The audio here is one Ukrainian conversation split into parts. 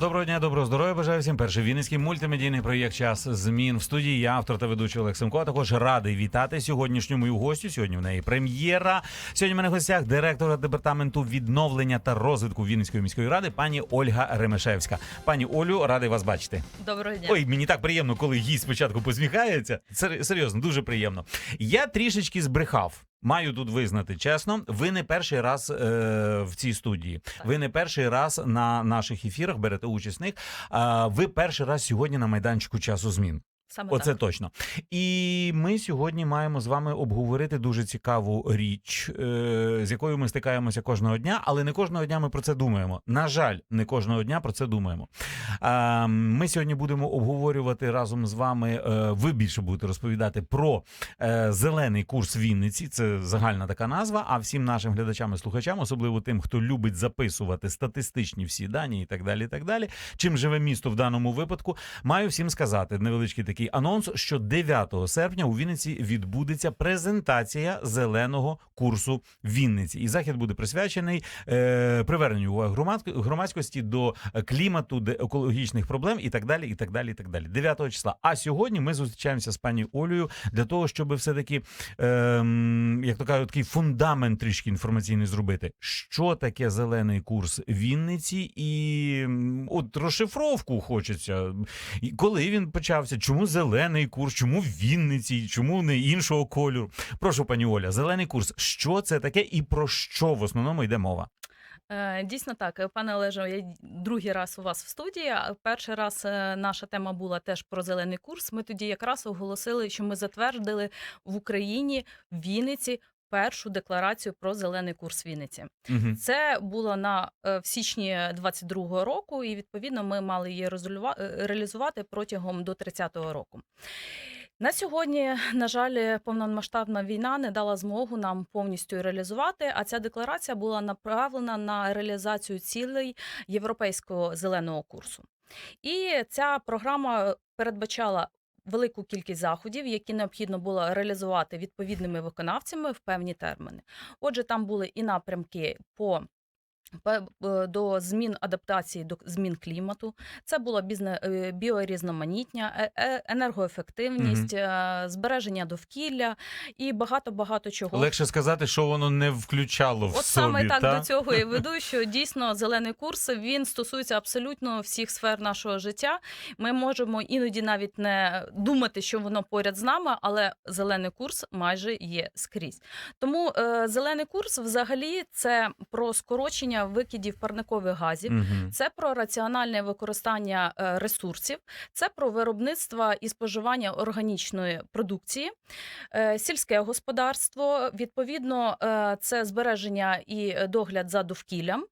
Доброго дня, доброго здоров'я. Бажаю всім. Перший вінницький мультимедійний проєкт Час змін в студії. Я автор та ведучий Олег Семко. а Також радий вітати сьогоднішню мою гостю. Сьогодні в неї прем'єра. Сьогодні в мене в гостях директора департаменту відновлення та розвитку Вінницької міської ради, пані Ольга Ремешевська. Пані Олю, радий вас бачити. Доброго дня. Ой, мені так приємно, коли гість спочатку посміхається. Сер- серйозно, дуже приємно. Я трішечки збрехав. Маю тут визнати чесно, ви не перший раз е, в цій студії. Ви не перший раз на наших ефірах берете участь в них. Е, ви перший раз сьогодні на майданчику часу змін. Саме Оце так. точно. І ми сьогодні маємо з вами обговорити дуже цікаву річ, е, з якою ми стикаємося кожного дня, але не кожного дня ми про це думаємо. На жаль, не кожного дня про це думаємо. Ми сьогодні будемо обговорювати разом з вами. е, ви більше будете розповідати про е, зелений курс Вінниці. Це загальна така назва. А всім нашим глядачам і слухачам, особливо тим, хто любить записувати статистичні всі дані і так далі. І так далі. Чим живе місто в даному випадку, маю всім сказати невеличкий такий анонс, що 9 серпня у Вінниці відбудеться презентація зеленого курсу Вінниці, і захід буде присвячений е, приверненню уваги громад- громадськості до клімату, до екологічних проблем і так далі. І так далі. І так далі. 9 числа. А сьогодні ми зустрічаємося з пані Олею для того, щоб все таки, ем, як то кажуть, такий фундамент трішки інформаційний зробити. Що таке зелений курс Вінниці, і от розшифровку хочеться. Коли він почався? Чому зелений курс? Чому в Вінниці? Чому не іншого кольору? Прошу, пані Оля, зелений курс. Що це таке і про що в основному йде мова? Е, Дійсно так, пане Олеже, я другий раз у вас в студії. Перший раз е, наша тема була теж про зелений курс. Ми тоді якраз оголосили, що ми затвердили в Україні в Вінниці першу декларацію про зелений курс Вінниці. Угу. Це було на е, в січні 22-го року, і відповідно ми мали її е, реалізувати протягом до 30-го року. На сьогодні, на жаль, повномасштабна війна не дала змогу нам повністю реалізувати. А ця декларація була направлена на реалізацію цілей європейського зеленого курсу. І ця програма передбачала велику кількість заходів, які необхідно було реалізувати відповідними виконавцями в певні терміни. Отже, там були і напрямки по до змін адаптації до змін клімату. Це бізне, е, біорізноманіття, е- е- енергоефективність, е, збереження довкілля і багато багато чого. Легше сказати, що воно не включало в От собі. саме так та? до цього і веду, що дійсно зелений курс він стосується абсолютно всіх сфер нашого життя. Ми можемо іноді навіть не думати, що воно поряд з нами, але зелений курс майже є скрізь. Тому е, зелений курс взагалі це про скорочення викидів парникових газів. Мгм. Це про раціональне використання е, ресурсів, це про виробництво і споживання органічної продукції, е, сільське господарство. Відповідно, е, це збереження і догляд за довкіллям,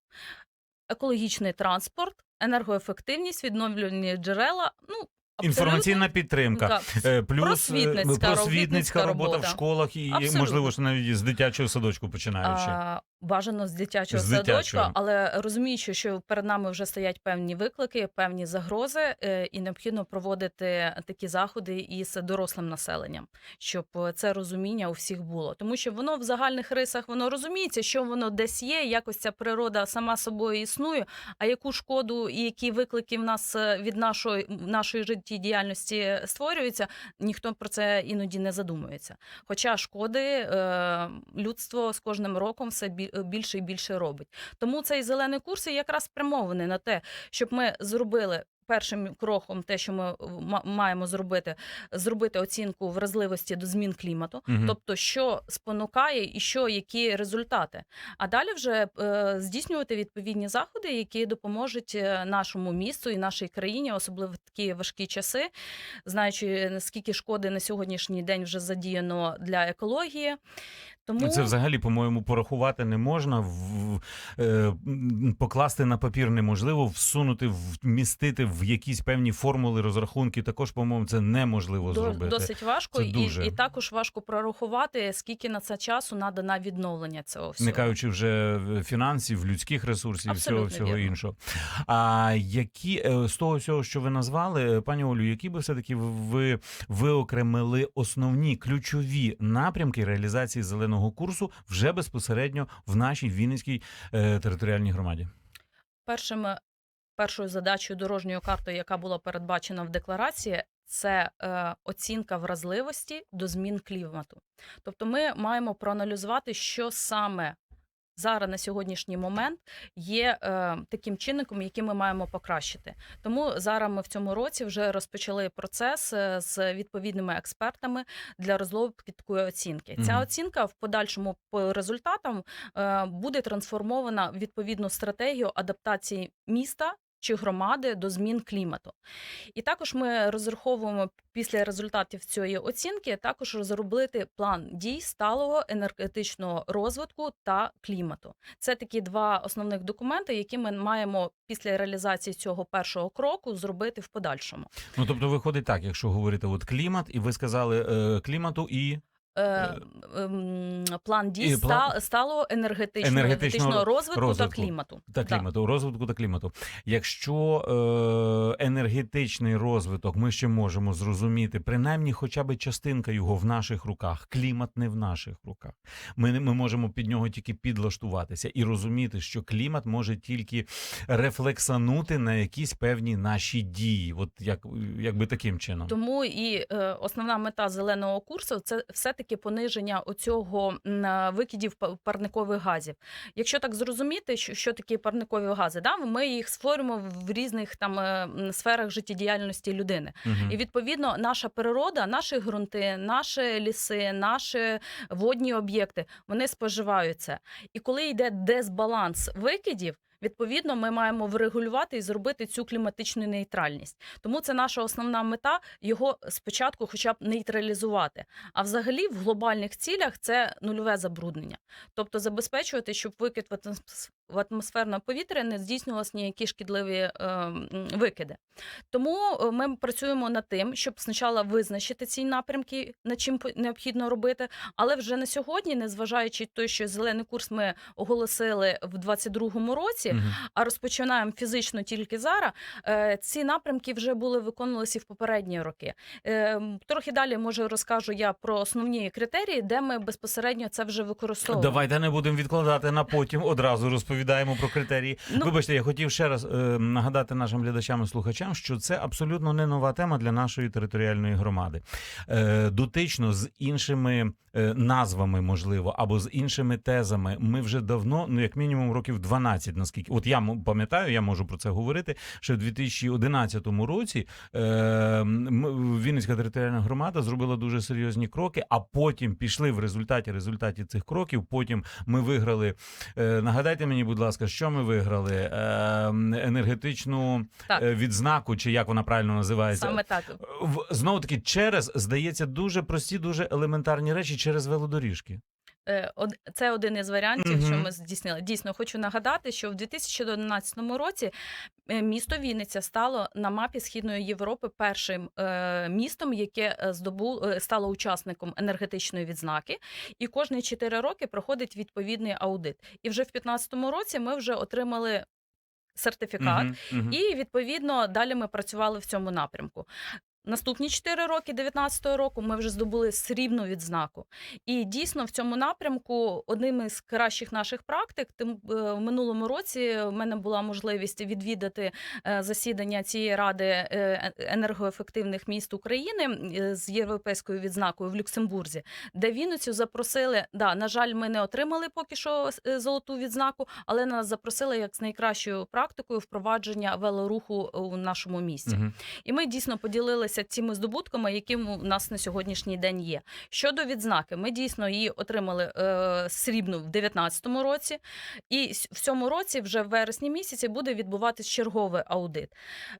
екологічний транспорт, енергоефективність, відновлювані джерела. Ну абсолютно, Інформаційна підтримка. так, Плюс Просвітницька просвітницька робота в школах і Абсолютно. можливо що навіть з дитячого садочку починаючи. А, бажано з дитячого З садочка, дитячого. але розуміючи, що перед нами вже стоять певні виклики, певні загрози, е, і необхідно проводити такі заходи із дорослим населенням, щоб це розуміння у всіх було. Тому що воно в загальних рисах воно розуміється, що воно десь є, якось ця природа сама собою існує. А яку шкоду і які виклики в нас е, від нашої нашої життєдіяльності створюються, ніхто про це іноді не задумується. Хоча шкоди е, людство з кожним роком все бі- більше і більше робить. Тому цей зелений курс якраз спрямований на те, щоб ми зробили. Першим кроком, те, що ми ма- маємо зробити, зробити оцінку вразливості до змін клімату, Мгм. тобто, що спонукає і що які результати. А далі вже е, здійснювати відповідні заходи, які допоможуть е, нашому місту і нашій країні, особливо в такі важкі часи, знаючи наскільки шкоди на сьогоднішній день вже задіяно для екології. Тому Це взагалі, по-моєму, порахувати не можна, в, е, покласти на папір неможливо, всунути, вмістити в якісь певні формули розрахунки. Також, по-моєму, це неможливо До- зробити. Досить важко, Це і, дуже. і також важко прорахувати, скільки на це часу треба на відновлення цього всього. Не кажучи вже фінансів, людських ресурсів, всього Абсолютно всього вірно. іншого. А які е, з того всього, що ви назвали, пані Олю, які би все таки ви виокремили основні ключові напрямки реалізації зеленого курсу вже безпосередньо в нашій Вінницькій е, територіальній громаді? Першим, першою задачею дорожньої карти, яка була передбачена в декларації, це е, оцінка вразливості до змін клімату. Тобто, ми маємо проаналізувати, що саме зараз на сьогоднішній момент є е, таким чинником, який ми маємо покращити. Тому зараз ми в цьому році вже розпочали процес е, з відповідними експертами для розробки такої оцінки. Ця оцінка в подальшому по результатам е, буде трансформована в відповідну стратегію адаптації міста. Чи громади до змін клімату, і також ми розраховуємо після результатів цієї оцінки також розробити план дій сталого енергетичного розвитку та клімату. Це такі два основних документи, які ми маємо після реалізації цього першого кроку зробити в подальшому. Ну тобто, виходить так, якщо говорити от клімат, і ви сказали е, клімату і Е, ем, план дій І план- ста- сталого енергетичного, Енергетичного розвитку, розвитку. та клімату. та Да. клімату, розвитку та клімату. Якщо е, енергетичний розвиток ми ще можемо зрозуміти, принаймні, хоча б частинка його в наших руках, клімат не в наших руках. Ми, не- ми можемо під нього тільки підлаштуватися і розуміти, що клімат може тільки рефлексанути на якісь певні наші дії, от як, якби таким чином. Тому і е, основна мета зеленого курсу це все-таки пониження оцього е, викидів парникових газів. Якщо так зрозуміти, що, що такі парникові гази, да, ми їх створюємо в різних там е, сферах життєдіяльності людини. Мгм. І відповідно наша природа, наші ґрунти, наші ліси, наші водні об'єкти вони споживають це. І коли йде дезбаланс викидів. Відповідно, ми маємо врегулювати і зробити цю кліматичну нейтральність. Тому це наша основна мета його спочатку, хоча б нейтралізувати. А взагалі, в глобальних цілях це нульове забруднення, тобто забезпечувати, щоб викид в атмос- в атмосферне повітря не здійснювалися ніякі шкідливі е, викиди. Тому е, ми працюємо над тим, щоб спочатку визначити ці напрямки, над чим необхідно робити. Але вже на сьогодні, незважаючи той, що зелений курс ми оголосили в 2022 році, А розпочинаємо фізично тільки зараз. е, Ці напрямки вже були виконувалися в попередні роки. Е, Трохи далі може розкажу я про основні критерії, де ми безпосередньо це вже використовуємо. Давайте не будемо відкладати на потім. Одразу розповідаємо про критерії. Ну- Вибачте, я хотів ще раз е, нагадати нашим глядачам і слухачам, що це абсолютно не нова тема для нашої територіальної громади. Е, дотично з іншими назвами, можливо, або з іншими тезами. Ми вже давно, ну як мінімум, років 12, наскільки от я пам'ятаю, я можу про це говорити. Що в 2011 році е, Вінницька територіальна громада зробила дуже серйозні кроки, а потім пішли в результаті результаті цих кроків. Потім ми виграли. Е, нагадайте мені, будь ласка, що ми виграли? Е, енергетичну Так. е, відзнаку, чи як вона правильно називається? Саме так. Знову таки через здається дуже прості, дуже елементарні речі через велодоріжки. Е, Це один із варіантів, що ми здійснили. Дійсно, хочу нагадати, що в 2011 році е, місто Вінниця стало на мапі Східної Європи першим е, містом, яке здобу е, стало учасником енергетичної відзнаки, і кожні 4 роки проходить відповідний аудит. І вже в 2015 році ми вже отримали сертифікат. Мгм, мгм. І відповідно далі ми працювали в цьому напрямку. Наступні 4 роки 19-го року ми вже здобули срібну відзнаку. І дійсно в цьому напрямку одним із кращих наших практик, тим е, в минулому році в мене була можливість відвідати е, засідання цієї ради е, енергоефективних міст України з європейською відзнакою в Люксембурзі, де Вінницю запросили. Да, на жаль, ми не отримали поки що золоту відзнаку, але нас запросили як з найкращою практикою впровадження велоруху у нашому місті. Мгм. І ми дійсно поділилися цими здобутками, які у нас на сьогоднішній день є. Щодо відзнаки, ми дійсно її отримали е, срібну в 2019 році, і в цьому році, вже в вересні місяці, буде відбуватись черговий аудит.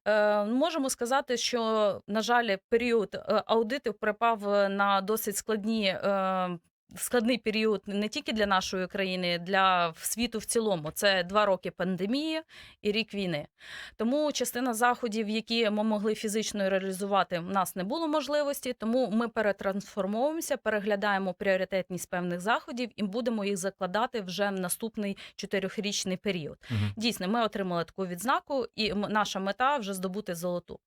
Е, можемо сказати, що на жаль, період е, аудитів припав на досить складні. Е, складний період не тільки для нашої країни, для світу в цілому. Це два роки пандемії і рік війни. Тому частина заходів, які ми могли фізично реалізувати, в нас не було можливості. Тому ми перетрансформуємося, переглядаємо пріоритетність певних заходів і будемо їх закладати вже в наступний чотирьохрічний період. Мгм. Дійсно, ми отримали таку відзнаку, і наша мета вже здобути золоту.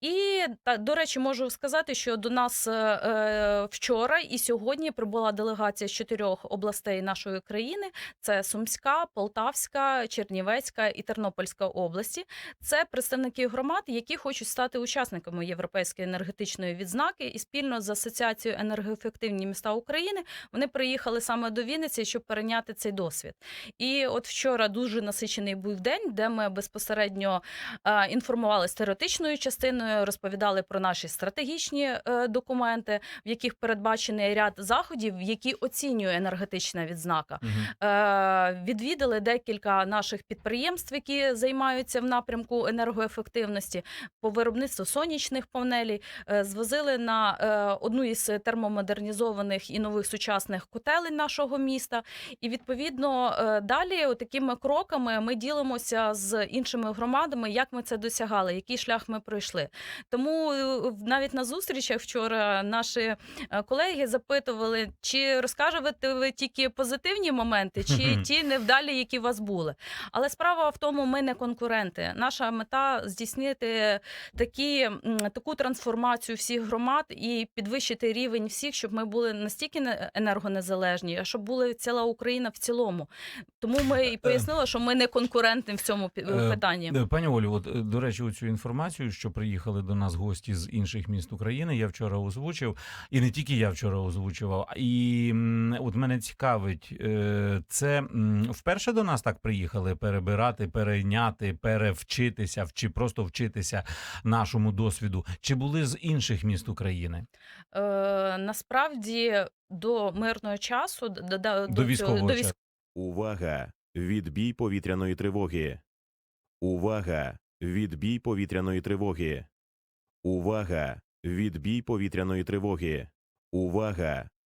І та до речі, можу сказати, що до нас е, е, вчора і сьогодні прибула делегація з чотирьох областей нашої країни: це Сумська, Полтавська, Чернівецька і Тернопільська області. Це представники громад, які хочуть стати учасниками європейської енергетичної відзнаки, і спільно з асоціацією енергоефективні міста України вони приїхали саме до Вінниці, щоб перейняти цей досвід. І от вчора дуже насичений був день, де ми безпосередньо е, інформували з теоретичною частиною, розповідали про наші стратегічні е, документи, в яких передбачений ряд заходів, які оцінює енергетична відзнака. Мгм. Е, Відвідали декілька наших підприємств, які займаються в напрямку енергоефективності по виробництву сонячних панелей. Е, Звозили на е, одну із термомодернізованих і нових сучасних котелень нашого міста. І відповідно е, далі такими кроками ми ділимося з іншими громадами, як ми це досягали, який шлях ми пройшли. Тому е, навіть на зустрічах вчора наші е, колеги запитували, чи розкажете ви тільки позитивні моменти, чи ті невдалі, які у вас були. Але справа в тому, ми не конкуренти. Наша мета здійснити такі, таку трансформацію всіх громад і підвищити рівень всіх, щоб ми були настільки не- енергонезалежні, а щоб була ціла Україна в цілому. Тому ми і пояснили, що ми не конкурентні в цьому Е, питанні. Е, Пані Олю, от е, до речі, цю інформацію, що приїхали до нас гості з інших міст України, я вчора озвучив, і не тільки я вчора озвучував. І м, от мене цікавить, е, це вперше до нас так приїхали перебирати, перейняти, перевчитися, чи просто вчитися нашому досвіду. Чи були з інших міст України? Е, насправді до мирного часу, д- д- д- До цього- військового до часу. Увага! Відбій повітряної тривоги. Увага! Відбій повітряної тривоги. Увага! Відбій повітряної тривоги. Увага!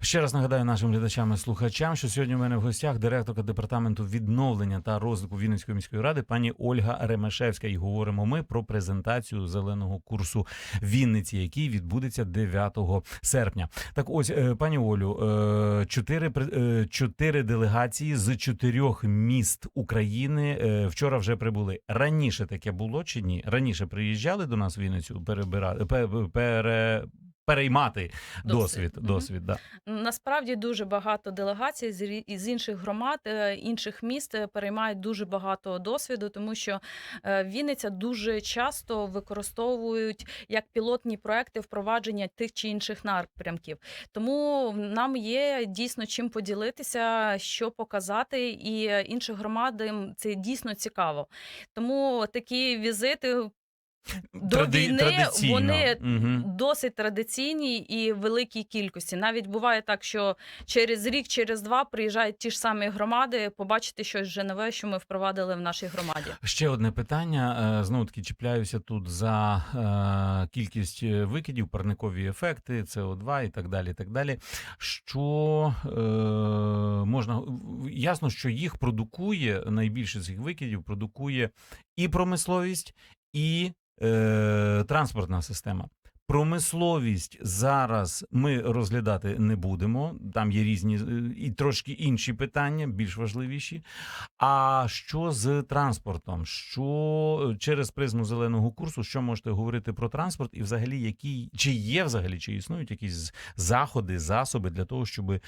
Ще раз нагадаю нашим глядачам і слухачам, що сьогодні у мене в гостях директорка департаменту відновлення та розвитку Вінницької міської ради пані Ольга Ремешевська. І говоримо ми про презентацію зеленого курсу Вінниці, який відбудеться 9 серпня. Так, ось е, пані Олю, е, чотири е, чотири делегації з чотирьох міст України вчора вже прибули. Раніше таке було чи ні? Раніше приїжджали до нас в Вінницю перебирати пе- пере. Переймати Досвід. досвід, досвід, да. Насправді дуже багато делегацій з інших громад, е, інших міст е, переймають дуже багато досвіду, тому що е, Вінниця дуже часто використовують як пілотні проекти впровадження тих чи інших напрямків. Тому нам є дійсно чим поділитися, що показати, і іншим громадам це дійсно цікаво. Тому такі візити. До Тради- війни традиційно. вони Мгм. досить традиційні і великій кількості. Навіть буває так, що через рік, через два приїжджають ті ж самі громади, побачити щось вже нове, що ми впровадили в нашій громаді. Ще одне питання. Е, Знову таки чіпляюся тут за е, кількість е, викидів, парникові ефекти, СО2 і так далі. І так далі. Що можна ясно, що їх продукує найбільше цих викидів, продукує і промисловість, і е, транспортна система. Промисловість зараз ми розглядати не будемо. Там є різні е, і трошки інші питання, більш важливіші. А що з транспортом? Що е, через призму зеленого курсу, що можете говорити про транспорт, і взагалі які чи є взагалі, чи існують якісь заходи, засоби для того, щоб е,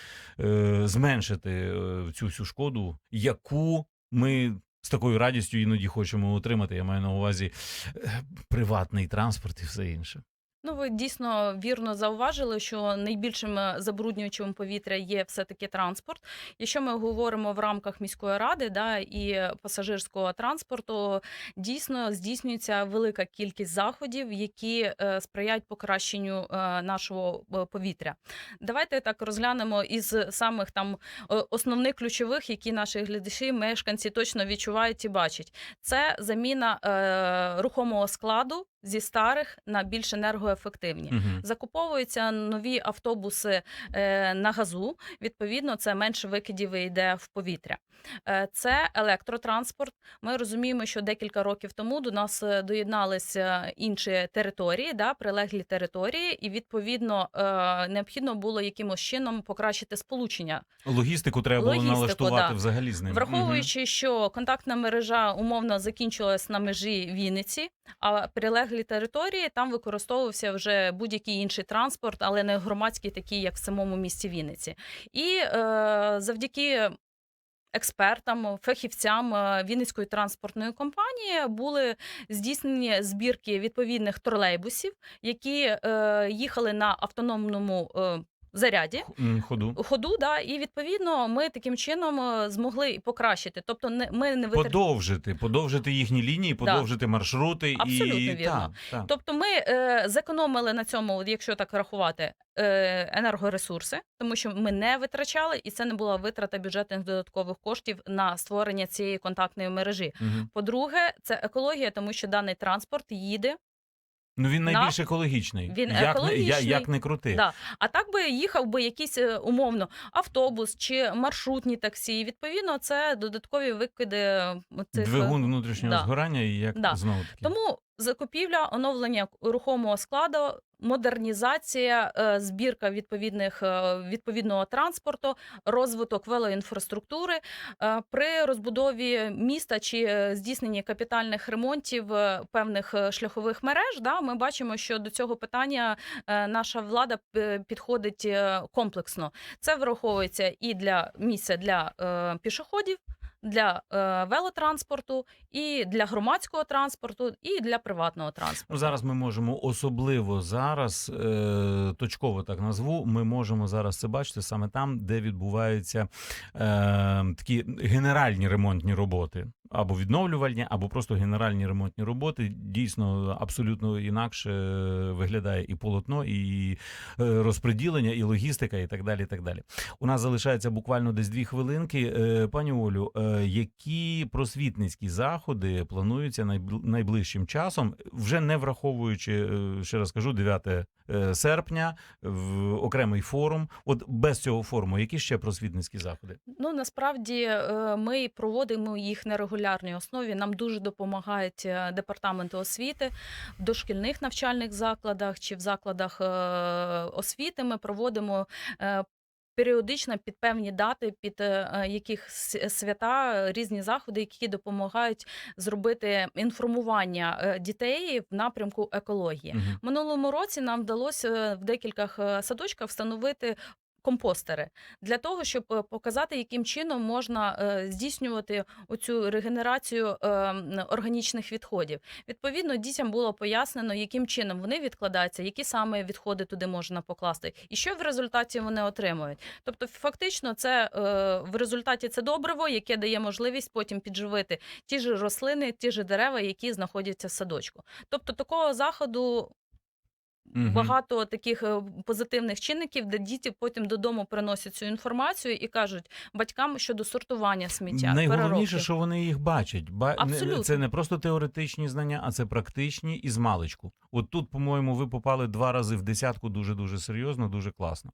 зменшити е, цю всю шкоду, яку ми з такою радістю іноді хочемо отримати. Я маю на увазі е, приватний транспорт і все інше. Ну, ви дійсно вірно зауважили, що найбільшим е, забруднювачем повітря є все-таки транспорт. Якщо ми говоримо в рамках міської ради да, і пасажирського транспорту, дійсно здійснюється велика кількість заходів, які е, сприяють покращенню е, нашого повітря. Давайте так розглянемо із самих там основних ключових, які наші глядачі, мешканці точно відчувають і бачать. Це заміна рухомого складу зі старих на більш енергоефективні. Мгм. Закуповуються нові автобуси е, на газу. Відповідно, це менше викидів йде в повітря. Е, це електротранспорт. Ми розуміємо, що декілька років тому до нас е, доєдналися інші території, да, прилеглі території, і відповідно е, необхідно було якимось чином покращити сполучення Логістику треба було Логістику, налаштувати да. взагалі з ним. Враховуючи, що контактна мережа умовно закінчилась на межі Вінниці, а прилеглі території там використовувався вже будь-який інший транспорт, але не громадський, такий як в самому місті Вінниці. І е, завдяки. Експертам, фахівцям е, Вінницької транспортної компанії були здійснені збірки відповідних тролейбусів, які е, їхали на автономному е, заряді Ходу. ходу, да, і відповідно ми таким чином е, змогли покращити. Тобто, не ми не витр... Подовжити, подовжити їхні лінії, подовжити маршрути Абсолютно і вірно. Так, так. Тобто, ми е, зекономили на цьому, якщо так рахувати, е, енергоресурси, тому що ми не витрачали, і це не була витрата бюджетних додаткових коштів на створення цієї контактної мережі. Мгм. По-друге, це екологія, тому що даний транспорт їде Ну він На- найбільш екологічний. Він як, Не, екологічний. як не крути. Да. А так би їхав би якийсь е, умовно автобус чи маршрутні таксі. І, Відповідно, це додаткові викиди е, цих е, Двигун внутрішнього да. згорання і як Да. знову таки. Тому закупівля, оновлення рухомого складу, модернізація, е, збірка відповідних е, відповідного транспорту, розвиток велоінфраструктури Е, при розбудові міста чи здійсненні капітальних ремонтів певних шляхових мереж. Да, ми бачимо, що до цього питання наша влада підходить комплексно. Це враховується і для місця для пішоходів. Для е, велотранспорту, і для громадського транспорту, і для приватного транспорту. Ну, зараз ми можемо особливо зараз, е, точково так назву, ми можемо зараз це бачити саме там, де відбуваються е, такі генеральні ремонтні роботи. Або відновлювальні, або просто генеральні ремонтні роботи. Дійсно, абсолютно інакше виглядає і полотно, і е, розподілення, і логістика, і так далі. І так далі. У нас залишається буквально десь дві хвилинки. Е, Пані Олю, е, які просвітницькі заходи плануються найбл- найближчим часом, вже не враховуючи, е, ще раз кажу, 9 е, серпня, в окремий форум. От без цього форуму, які ще просвітницькі заходи? Ну насправді е, ми проводимо їх на регулярній основі. Нам дуже допомагають е, департаменти освіти в дошкільних навчальних закладах чи в закладах е, освіти. Ми проводимо. е, Періодично під певні дати, під яких свята різні заходи, які допомагають зробити інформування дітей в напрямку екології. Мгм. Минулому році нам вдалося в декількох садочках встановити. Компостери для того, щоб е, показати, яким чином можна е, здійснювати оцю регенерацію е, органічних відходів. Відповідно, дітям було пояснено, яким чином вони відкладаються, які саме відходи туди можна покласти, і що в результаті вони отримують. Тобто, фактично, це в результаті це добриво, яке дає можливість потім підживити ті ж рослини, ті ж дерева, які знаходяться в садочку. Тобто, такого заходу Мгм. багато таких е, позитивних чинників, де діти потім додому приносять цю інформацію і кажуть батькам щодо сортування сміття. Найголовніше, переробки. що вони їх бачать. Ба... Абсолютно. Це не просто теоретичні знання, а це практичні і з маличку. От тут, по-моєму, ви попали два рази в десятку дуже дуже серйозно, дуже класно.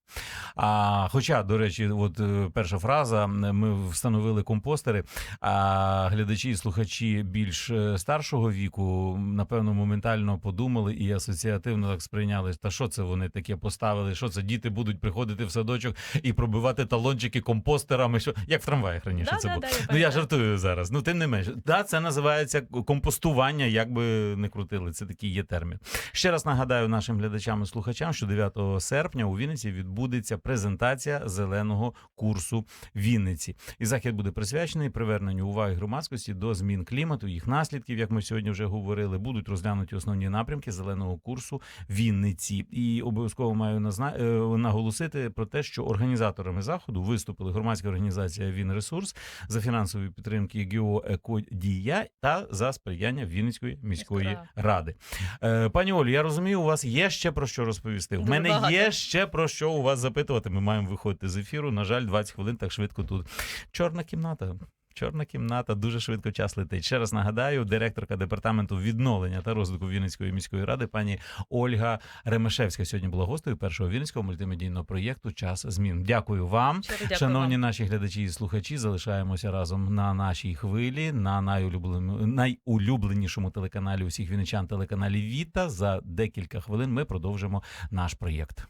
А, хоча, до речі, от е, перша фраза: ми встановили компостери. А глядачі і слухачі більш е, старшого віку, напевно, моментально подумали і асоціативно так сприйняли. Та що це вони таке поставили? Що це діти будуть приходити в садочок і пробивати талончики компостерами? Що як в трамваях раніше Да, це да, було? да, я Ну я жартую зараз. Ну тим не менш, да, це називається компостування, як би не крутили. Це такий є термін. Ще раз нагадаю нашим глядачам і слухачам, що 9 серпня у Вінниці відбудеться презентація зеленого курсу Вінниці. І захід буде присвячений приверненню уваги громадськості до змін клімату, їх наслідків, як ми сьогодні вже говорили, будуть розглянуті основні напрямки зеленого курсу Вінниці. Вінниці. І обов'язково маю е, наголосити про те, що організаторами заходу виступили громадська організація Вінресурс за фінансової підтримки ГІО «Екодія» та за сприяння Вінницької міської Міської ради. Е, Пані Олю, я розумію, у вас є ще про що розповісти. У мене багато. є ще про що у вас запитувати. Ми маємо виходити з ефіру. На жаль, 20 хвилин так швидко тут. Чорна кімната. Чорна кімната дуже швидко час летить. Ще раз нагадаю, директорка департаменту відновлення та розвитку Вінницької міської ради, пані Ольга Ремешевська, сьогодні була гостею першого вінницького мультимедійного проєкту Час змін. Дякую вам. Дякую Шановні вам. наші глядачі і слухачі, залишаємося разом на нашій хвилі на найулюбленому найулюбленішому телеканалі усіх вінничан телеканалі Віта. За декілька хвилин ми продовжимо наш проєкт.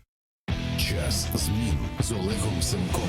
Час змін з Олегом Семком.